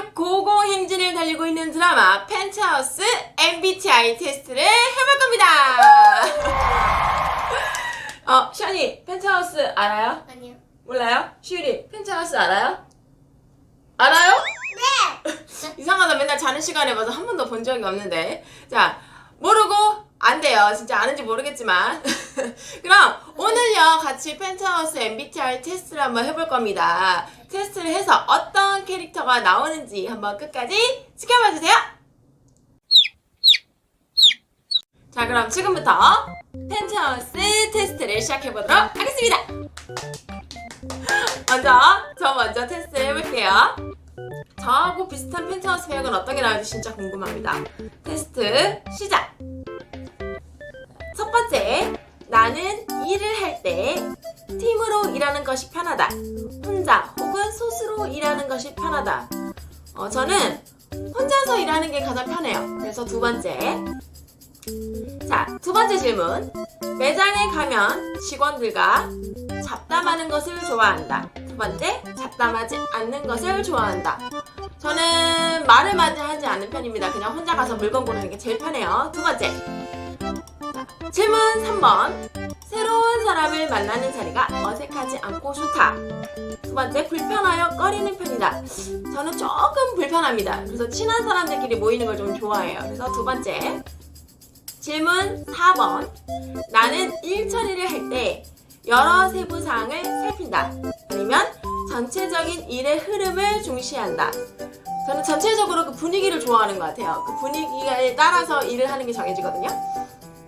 오늘 고고행진을 달리고 있는 드라마 펜트하우스 MBTI 테스트를 해볼 겁니다. 어, 샤니, 펜트하우스 알아요? 아니요. 몰라요? 슈리, 펜트하우스 알아요? 알아요? 네. 이상하다. 맨날 자는 시간에 봐서 한 번도 본 적이 없는데. 자, 모르고 안 돼요. 진짜 아는지 모르겠지만. 그럼 오늘요 같이 펜트하우스 MBTI 테스트를 한번 해볼 겁니다. 테스트를 해서 어떤 캐릭터가 나오는지 한번 끝까지 지켜봐 주세요. 자, 그럼 지금부터 펜트하우스 테스트를 시작해 보도록 하겠습니다. 먼저 저 먼저 테스트 해볼게요. 저하고 비슷한 펜트하우스 배역은 어떤 게 나올지 진짜 궁금합니다. 테스트 시작! 첫 번째, 나는 일을 할때 팀으로 일하는 것이 편하다. 혼자 혹은 소수로 일하는 것이 편하다. 어, 저는 혼자서 일하는 게 가장 편해요. 그래서 두 번째. 자, 두 번째 질문. 매장에 가면 직원들과 잡담하는 것을 좋아한다. 두 번째, 잡담하지 않는 것을 좋아한다. 저는 말을 많이 하지 않는 편입니다. 그냥 혼자 가서 물건 고르는 게 제일 편해요. 두 번째. 자, 질문 3번. 사람을 만나는 자리가 어색하지 않고 좋다. 두 번째, 불편하여 꺼리는 편이다. 저는 조금 불편합니다. 그래서 친한 사람들끼리 모이는 걸 좀 좋아해요. 그래서 두 번째. 질문 4번. 나는 일 처리를 할 때 여러 세부 사항을 살핀다. 아니면 전체적인 일의 흐름을 중시한다. 저는 전체적으로 그 분위기를 좋아하는 것 같아요. 그 분위기에 따라서 일을 하는 게 정해지거든요.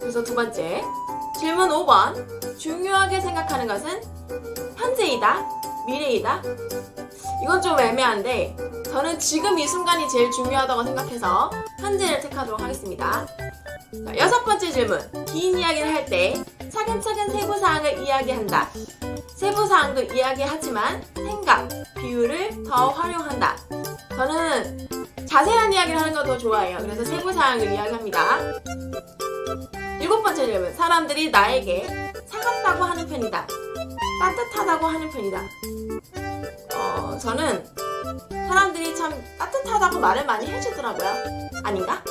그래서 두 번째. 질문 5번. 중요하게 생각하는 것은 현재이다, 미래이다. 이건 좀 애매한데, 저는 지금 이 순간이 제일 중요하다고 생각해서 현재를 택하도록 하겠습니다. 자, 여섯 번째 질문. 긴 이야기를 할 때 차근차근 세부 사항을 이야기한다. 세부 사항도 이야기하지만 생각, 비유를 더 활용한다. 저는 자세한 이야기를 하는 거더 좋아해요. 그래서 세부 사항을 이야기합니다. 일곱 번째 질문. 사람들이 나에게 차갑다고 하는 편이다. 따뜻하다고 하는 편이다. 어, 저는 사람들이 참 따뜻하다고 말을 많이 해주더라고요. 아닌가?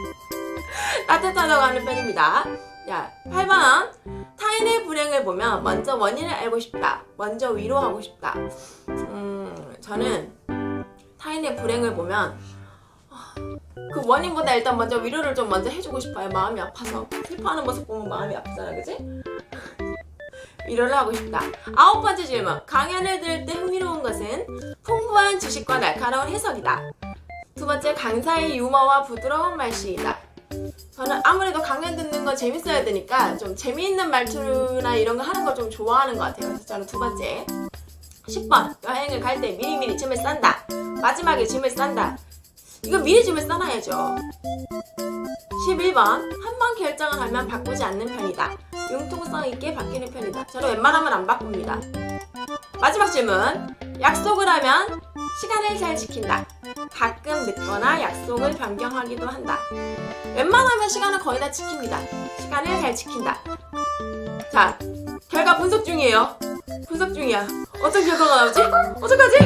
따뜻하다고 하는 편입니다. 자, 8번. 타인의 불행을 보면 먼저 원인을 알고 싶다. 먼저 위로하고 싶다. 음, 저는 타인의 불행을 보면 아, 그 원인보다 일단 먼저 위로를 좀 먼저 해주고 싶어요. 마음이 아파서. 슬퍼하는 모습 보면 마음이 아프잖아, 그지? 위로를 하고 싶다. 아홉 번째 질문. 강연을 들을 때 흥미로운 것은 풍부한 지식과 날카로운 해석이다. 두 번째, 강사의 유머와 부드러운 말씨이다. 저는 아무래도 강연 듣는 건 재밌어야 되니까 좀 재미있는 말투나 이런 거 하는 걸 좀 좋아하는 것 같아요. 그래서 저는 두 번째. 10번. 여행을 갈 때 미리미리 짐을 싼다. 마지막에 짐을 싼다. 이거 미리 짐을 싸놔야죠. 11번. 한 번 결정을 하면 바꾸지 않는 편이다. 융통성 있게 바뀌는 편이다. 저는 웬만하면 안 바꿉니다. 마지막 질문. 약속을 하면 시간을 잘 지킨다. 가끔 늦거나 약속을 변경하기도 한다. 웬만하면 시간은 거의 다 지킵니다. 시간을 잘 지킨다. 자, 결과 분석 중이에요. 분석 중이야. 어떤 결과가 나오지? 어떡하지?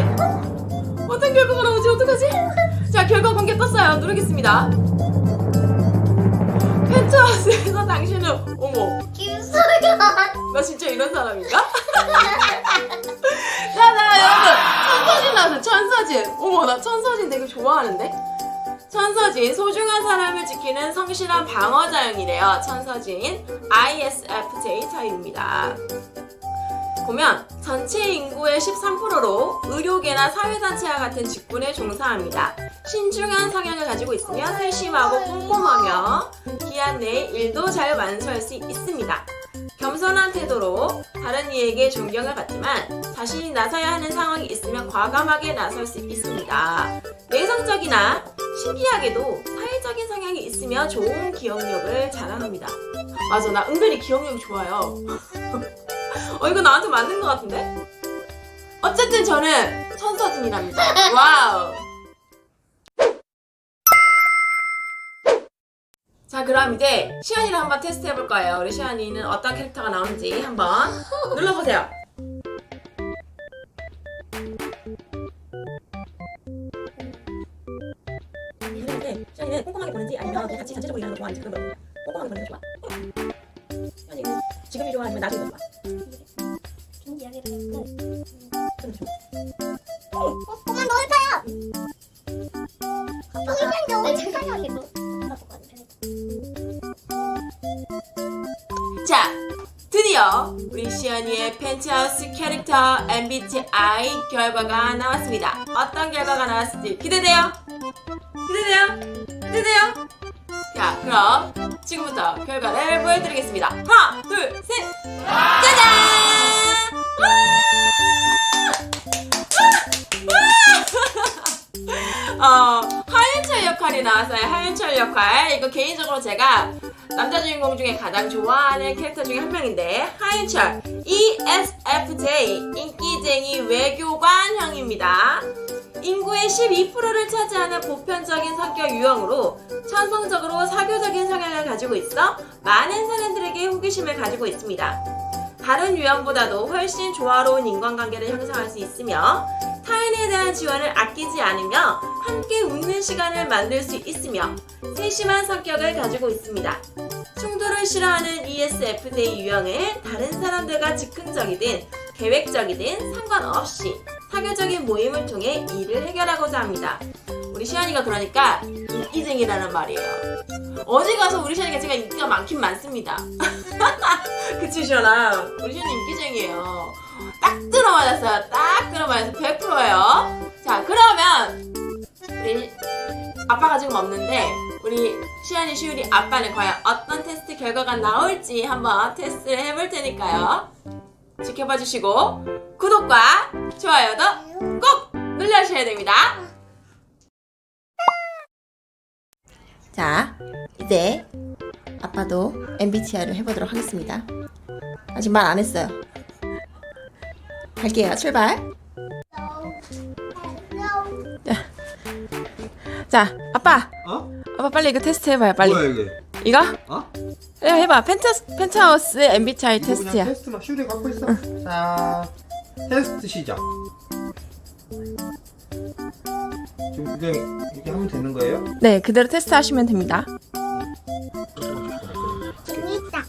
어떤 결과가 나오지? 어떡하지? 자, 결과 공개 떴어요. 누르겠습니다. 펜트하우스에서 당신은 어머, 김소연. 나 진짜 이런 사람인가? 자, 자, 여러분. 천서진 나왔어, 천서진. 어머, 나 천서진 되게 좋아하는데? 천서진, 소중한 사람을 지키는 성실한 방어자형이래요. 천서진, ISFJ 타입입니다. 보면 전체 인구의 13%로 의료계나 사회단체와 같은 직군에 종사합니다. 신중한 성향을 가지고 있으며 세심하고 꼼꼼하며 기한 내에 일도 잘 완수할 수 있습니다. 겸손한 태도로 다른 이에게 존경을 받지만 자신이 나서야 하는 상황이 있으면 과감하게 나설 수 있습니다. 내성적이나 신기하게도 사회적인 성향이 있으며 좋은 기억력을 자랑합니다. 맞아, 나 은근히 기억력이 좋아요. 어 이거 나한테 맞는 것 같은데? 어쨌든 저는 천서진이랍니다. 와우. 자 그럼 이제 시안이를 한번 테스트 해볼 거예요. 우리 시안이는 어떤 캐릭터가 나오는지 한번 눌러보세요. 네, 아니면 같이 전체적으로 일하는 거 좋아하는지 그런 거 꼼꼼하게 보는 거 좋아. 어. 시안이 지금이 좋아 아니면 나중에 좋아. 자, 드디어 우리 시연이의 펜트하우스 캐릭터 MBTI 결과가 나왔습니다. 어떤 결과가 나왔을지 기대돼요? 기대돼요? 기대돼요? 자, 그럼 지금부터 결과를 보여드리겠습니다. 하나, 둘, 셋! 짜잔! 나왔어요. 하윤철 역할. 이거 개인적으로 제가 남자 주인공 중에 가장 좋아하는 캐릭터 중에 한 명인데 하윤철 ESFJ 인기쟁이 외교관 형입니다. 인구의 12%를 차지하는 보편적인 성격 유형으로 천성적으로 사교적인 성향을 가지고 있어 많은 사람들에게 호기심을 가지고 있습니다. 다른 유형보다도 훨씬 조화로운 인간관계를 형성할 수 있으며 타인에 대한 지원을 아끼지 않으며 함께 웃는 시간을 만들 수 있으며 세심한 성격을 가지고 있습니다. 충돌을 싫어하는 ESFJ 유형은 다른 사람들과 즉흥적이든 계획적이든 상관없이 사교적인 모임을 통해 일을 해결하고자 합니다. 우리 시연이가 그러니까 인기쟁이라는 말이에요. 어디 가서 우리 시연이가 제가 인기가 많긴 많습니다. 그치 시연아? 우리 시연이 인기쟁이에요. 딱 들어맞았어요. 딱 들어맞았어요. 100%예요. 자 그러면 우리 아빠가 지금 없는데 우리 시안이 시율이 아빠는 과연 어떤 테스트 결과가 나올지 한번 테스트를 해볼 테니까요. 지켜봐 주시고 구독과 좋아요도 꼭 눌러주셔야 됩니다. 자, 이제 아빠도 MBTI를 해보도록 하겠습니다. 아직 말 안 했어요. 갈게요. 출발. 자, 아빠. 어? 아빠 빨리 이거 테스트 해봐요. 빨리. 뭐야 이게? 이거? 어? 해, 해봐. 펜트, 펜트하우스 MBTI 테스트야. 테스트만 슈리 갖고 있어. 자, 테스트 시작. 지금 그냥 이렇게 하면 되는 거예요? 네, 그대로 테스트 하시면 됩니다. 재밌다.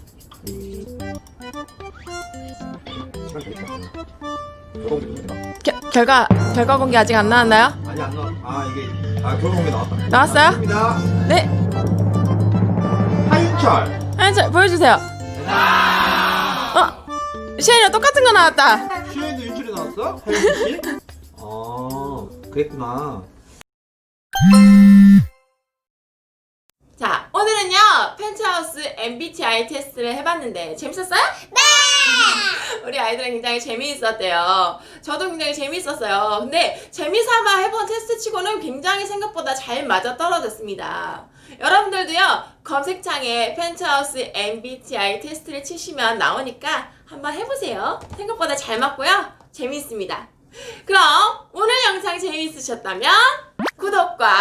시간 되겠다. 결혼 공개 겨, 결과, 결과 공개 아직 안 나왔나요? 아니 안 나와. 아 이게 아 결혼 공개 나왔다. 나왔어요? 입니다. 네. 하윤철. 한자 보여주세요. 어? 시현이랑 똑같은 거 나왔다. 윤철이 나왔어? 하윤철 씨? 아 그랬구나. 자, 오늘은요, 펜트하우스 MBTI 테스트를 해봤는데, 재밌었어요? 네! 우리 아이들은 굉장히 재미있었대요. 저도 굉장히 재미있었어요. 근데 재미삼아 해본 테스트 치고는 굉장히 생각보다 잘 맞아 떨어졌습니다. 여러분들도요, 검색창에 펜트하우스 MBTI 테스트를 치시면 나오니까 한번 해보세요. 생각보다 잘 맞고요. 재미있습니다. 그럼 오늘 영상 재미있으셨다면 구독과